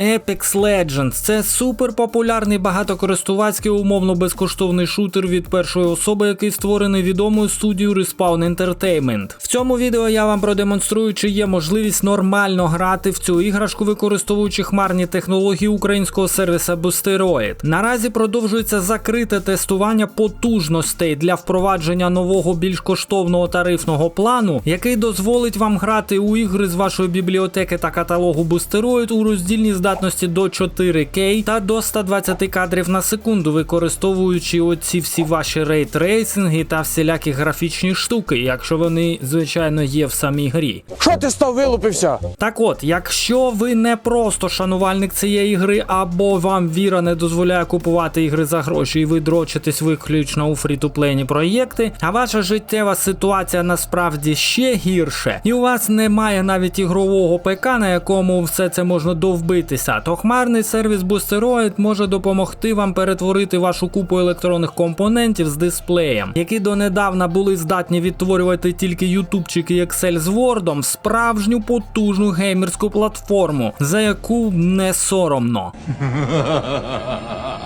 Apex Legends це суперпопулярний багатокористувацький умовно безкоштовний шутер від першої особи, який створений відомою студією Respawn Entertainment. В цьому відео я вам продемонструю, чи є можливість нормально грати в цю іграшку, використовуючи хмарні технології українського сервіса Boosteroid. Наразі продовжується закрите тестування потужностей для впровадження нового більш коштовного тарифного плану, який дозволить вам грати у ігри з вашої бібліотеки та каталогу Boosteroid у роздільній здатності до 4К та до 120 кадрів на секунду, використовуючи оці всі ваші рейтрейсинги та всілякі графічні штуки, якщо вони, звичайно, є в самій грі. Що ти став вилупився? Так от, якщо ви не просто шанувальник цієї гри, або вам віра не дозволяє купувати ігри за гроші, і ви дрочитесь виключно у фрі-ту-плейні проєкти, а ваша життєва ситуація насправді ще гірше, і у вас немає навіть ігрового ПК, на якому все це можна довбитися, то хмарний сервіс Boosteroid може допомогти вам перетворити вашу купу електронних компонентів з дисплеєм, які донедавна були здатні відтворювати тільки ютубчики і Excel з Word, в справжню потужну геймерську платформу, за яку не соромно.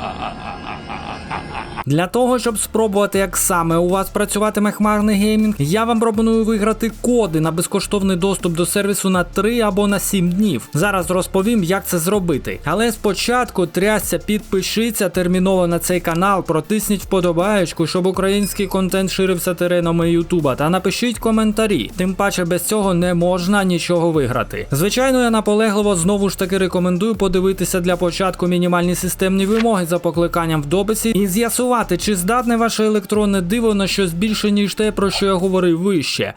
Для того, щоб спробувати, як саме у вас працюватиме хмарний геймінг, я вам пропоную виграти коди на безкоштовний доступ до сервісу на 3 або на 7 днів. Зараз розповім, як це зробити. Але спочатку трясся, підпишіться терміново на цей канал, протисніть вподобаєчку, щоб український контент ширився теренами Ютуба, та напишіть коментарі. Тим паче без цього не можна нічого виграти. Звичайно, я наполегливо знову ж таки рекомендую подивитися для початку мінімальні системні вимоги за покликанням в дописі і з'ясувати, чи здатне ваше електронне диво на щось більше, ніж те, про що я говорив вище.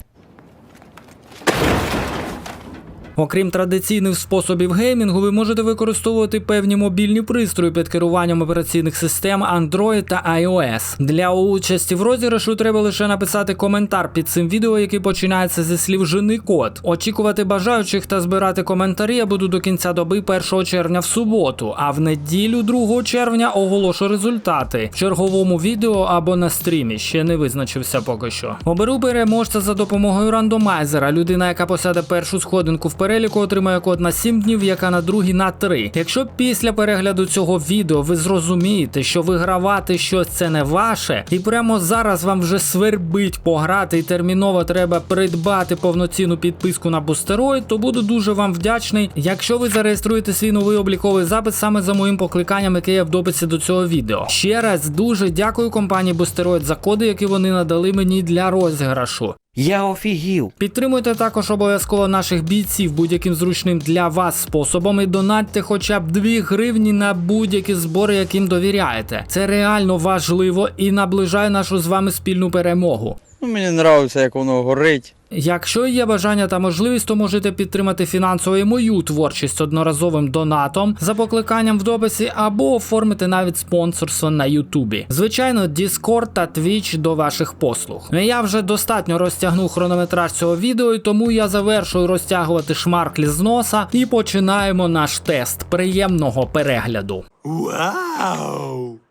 Окрім традиційних способів геймінгу, ви можете використовувати певні мобільні пристрої під керуванням операційних систем Android та iOS. Для участі в розіграшу треба лише написати коментар під цим відео, який починається зі слів жени код. Очікувати бажаючих та збирати коментарі я буду до кінця доби 1 червня в суботу, а в неділю 2 червня оголошу результати в черговому відео або на стрімі. Ще не визначився поки що. Оберу переможця за допомогою рандомайзера. Людина, яка посяде першу сходинку в переліку, отримає код на 7 днів, яка на другий на 3. Якщо після перегляду цього відео ви зрозумієте, що вигравати щось це не ваше, і прямо зараз вам вже свербить пограти, і терміново треба придбати повноцінну підписку на Boosteroid, то буду дуже вам вдячний, якщо ви зареєструєте свій новий обліковий запис саме за моїм покликанням, яке є в дописі до цього відео. Ще раз дуже дякую компанії Boosteroid за коди, які вони надали мені для розіграшу. Я офігів. Підтримуйте також обов'язково наших бійців будь-яким зручним для вас способом і донатьте хоча б 2 гривні на будь-які збори, яким довіряєте. Це реально важливо і наближає нашу з вами спільну перемогу. Ну, мені подобається, як воно горить. Якщо є бажання та можливість, то можете підтримати фінансово і мою творчість одноразовим донатом за покликанням в дописі або оформити навіть спонсорство на Ютубі. Звичайно, Discord та Twitch до ваших послуг. Я вже достатньо розтягнув хронометраж цього відео, і тому я завершую розтягувати шмарклі з носа і починаємо наш тест. Приємного перегляду. Вау!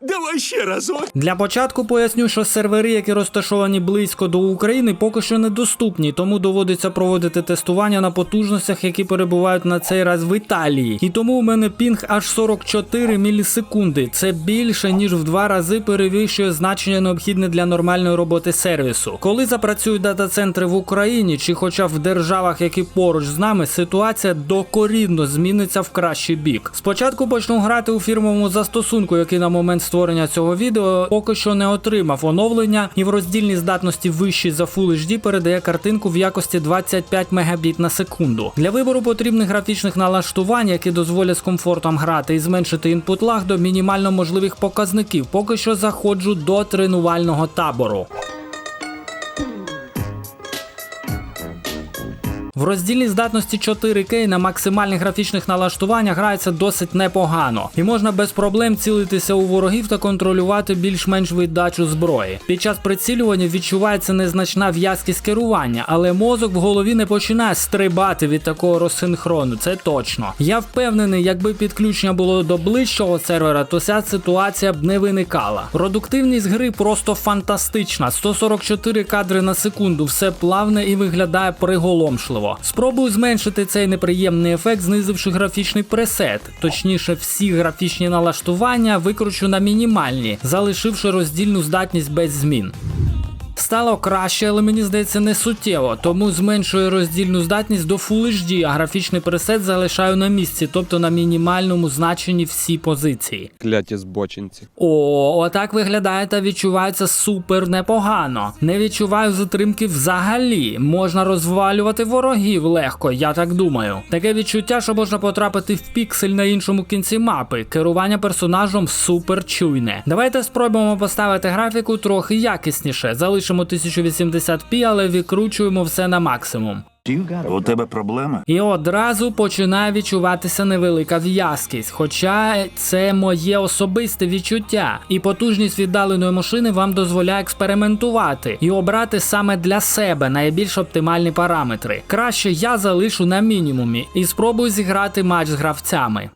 Давай ще разок. Для початку поясню, що сервери, які розташовані близько до України, поки що недоступні, тому доводиться проводити тестування на потужностях, які перебувають на цей раз в Італії. І тому у мене пінг аж 44 мілісекунди. Це більше ніж в два рази перевищує значення необхідне для нормальної роботи сервісу. Коли запрацюють дата-центри в Україні чи хоча в державах, які поруч з нами, ситуація докорінно зміниться в кращий бік. Спочатку почну грати у фірмовому застосунку, який на момент створення цього відео поки що не отримав оновлення і в роздільній здатності вищій за Full HD передає картинку в якості 25 Мбіт на секунду. Для вибору потрібних графічних налаштувань, які дозволять з комфортом грати і зменшити інпут лаг до мінімально можливих показників. Поки що заходжу до тренувального табору. В роздільній здатності 4К на максимальних графічних налаштуваннях грається досить непогано, і можна без проблем цілитися у ворогів та контролювати більш-менш віддачу зброї. Під час прицілювання відчувається незначна в'язкість керування, але мозок в голові не починає стрибати від такого розсинхрону, це точно. Я впевнений, якби підключення було до ближчого сервера, то ця ситуація б не виникала. Продуктивність гри просто фантастична: 144 кадри на секунду, все плавне і виглядає приголомшливо. Суттєво. Спробую зменшити цей неприємний ефект, знизивши графічний пресет. Точніше, всі графічні налаштування викручу на мінімальні, залишивши роздільну здатність без змін. Стало краще, але мені здається не суттєво, тому зменшую роздільну здатність до Full HD, а графічний пресет залишаю на місці, тобто на мінімальному значенні всі позиції. Кляті збочинці. О, отак виглядає та відчувається супер непогано. Не відчуваю затримки взагалі. Можна розвалювати ворогів легко, я так думаю. Таке відчуття, що можна потрапити в піксель на іншому кінці мапи. Керування персонажем супер чуйне. Давайте спробуємо поставити графіку трохи якісніше. Залишимо 1080p, але відкручуємо все на максимум. У тебе проблеми? І одразу починає відчуватися невелика в'язкість, хоча це моє особисте відчуття, і потужність віддаленої машини вам дозволяє експериментувати і обрати саме для себе найбільш оптимальні параметри. Краще я залишу на мінімумі і спробую зіграти матч з гравцями.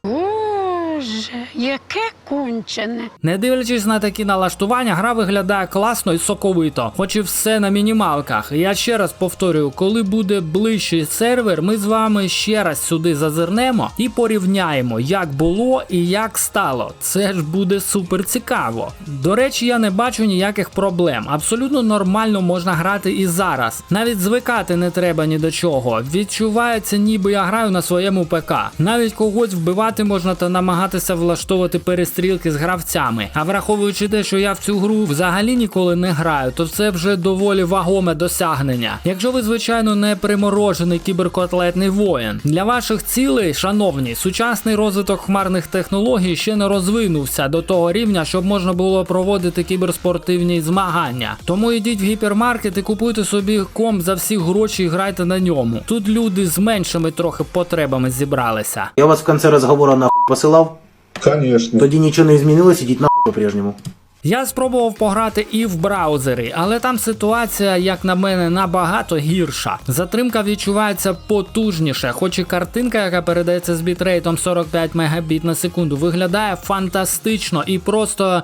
Яке кончене. Не дивлячись на такі налаштування, гра виглядає класно і соковито, хоч і все на мінімалках. Я ще раз повторюю, коли буде ближчий сервер, ми з вами ще раз сюди зазирнемо і порівняємо, як було і як стало. Це ж буде супер цікаво. До речі, я не бачу ніяких проблем. Абсолютно нормально можна грати і зараз. Навіть звикати не треба ні до чого. Відчувається, ніби я граю на своєму ПК. Навіть когось вбивати можна та намагатися влаштовувати перестрілки з гравцями. А враховуючи те, що я в цю гру взагалі ніколи не граю, то це вже доволі вагоме досягнення. Якщо ви, звичайно, не приморожений кіберкотлетний воїн. Для ваших цілей, шановні, сучасний розвиток хмарних технологій ще не розвинувся до того рівня, щоб можна було проводити кіберспортивні змагання. Тому йдіть в гіпермаркет і купуйте собі комп за всі гроші і грайте на ньому. Тут люди з меншими трохи потребами зібралися. Я вас в конце разговора нахуй посылал? Конечно. Тоді нічого не змінилося, ідіть нахуй по-прежньому. Я спробував пограти і в браузері, але там ситуація, як на мене, набагато гірша. Затримка відчувається потужніше, хоч і картинка, яка передається з бітрейтом 45 мегабіт на секунду, виглядає фантастично і просто.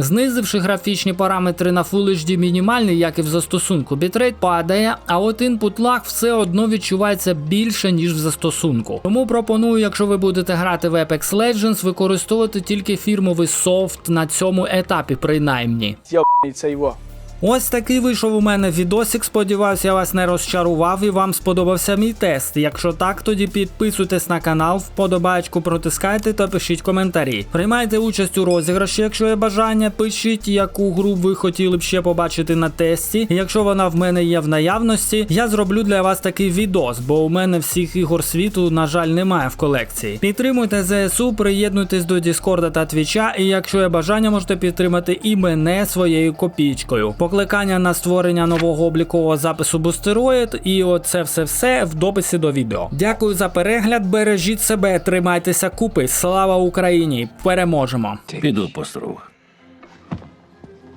Знизивши графічні параметри на Full HD мінімальний, як і в застосунку, бітрейт падає, а от input lag все одно відчувається більше, ніж в застосунку. Тому пропоную, якщо ви будете грати в Apex Legends, використовувати тільки фірмовий софт на цьому етапі, принаймні. Йобаний це його. Ось такий вийшов у мене відосик. Сподіваюся, я вас не розчарував і вам сподобався мій тест. Якщо так, тоді підписуйтесь на канал, вподобайку протискайте та пишіть коментарі. Приймайте участь у розіграші, якщо є бажання. Пишіть, яку гру ви хотіли б ще побачити на тесті. Якщо вона в мене є в наявності, я зроблю для вас такий відос, бо у мене всіх ігор світу, на жаль, немає в колекції. Підтримуйте ЗСУ, приєднуйтесь до Діскорда та Твіча, і якщо є бажання, можете підтримати і мене своєю копійкою. Покликання на створення нового облікового запису Бустероїд, і оце все все в дописі до відео. Дякую за перегляд. Бережіть себе, тримайтеся купи. Слава Україні! Переможемо! Піду по струх.